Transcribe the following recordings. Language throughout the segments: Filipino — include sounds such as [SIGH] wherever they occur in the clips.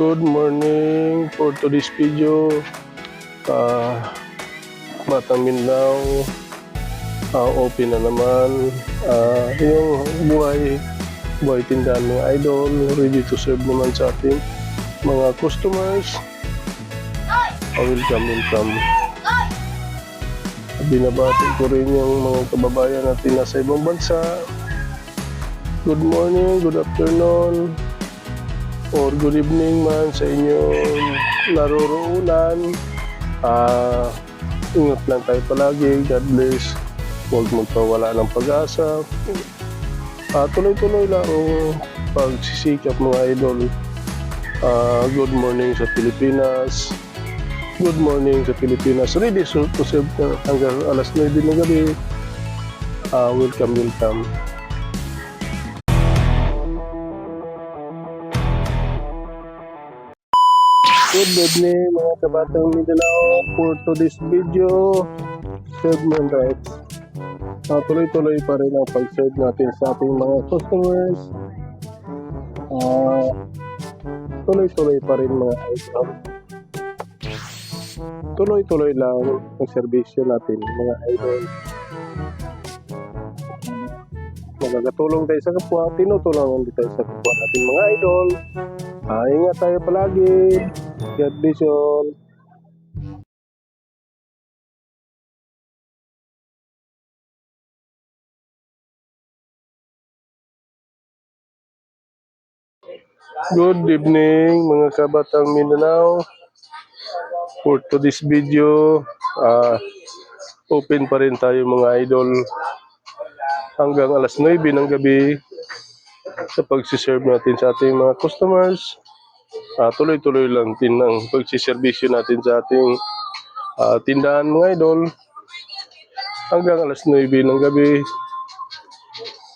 Good morning for today's video. Uh, Batang Mindanao, uh, open na naman. Uh, yung buhay, buhay tindahan ng idol, ready to serve naman sa ating mga customers. Uh, welcome, welcome. Binabati ko rin yung mga kababayan natin nasa ibang bansa. Good morning, good afternoon, or good evening man sa inyong naroroonan. Ah, ingat lang tayo palagi. God bless. Huwag magpawala ng pag-asa. Ah, tuloy-tuloy lang ang pagsisikap mga idol. Ah, good morning sa Pilipinas. Good morning sa Pilipinas. Ready to serve hanggang alas 9 ng gabi. Ah, welcome, welcome. Good evening mga kabatang Mindanao for today's video segment rights. Uh, tuloy-tuloy pa rin ang pag-serve natin sa ating mga customers. Ah, tuloy-tuloy pa rin mga idol. Tuloy-tuloy lang ang serbisyo natin mga idol. Magkakatulong tayo sa kapwa, tinutulungan din tayo sa kapwa natin mga idol. Ah, ingat tayo palagi. God bless you all. Good evening mga kabatang Mindanao. For today's video, ah, open pa rin tayo mga idol hanggang alas 9 ng gabi sa pagsiserve natin sa ating mga customers. Ah, tuloy-tuloy lang din ang pagsiservisyo natin sa ating ah, tindahan mga idol hanggang alas 9 ng gabi.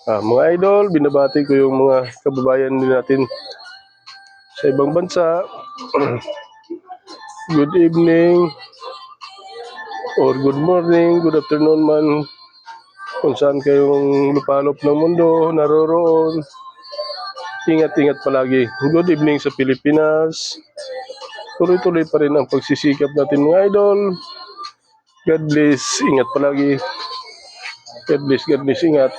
Ah, mga idol, binabati ko yung mga kababayan din natin sa ibang bansa. [CLEARS THROAT] good evening or good morning, good afternoon man kung saan kayong lupalop ng mundo, naroroon. Ingat-ingat palagi. Good evening sa Pilipinas. Tuloy-tuloy pa rin ang pagsisikap natin mga idol. God bless. Ingat palagi. God bless, God bless. Ingat.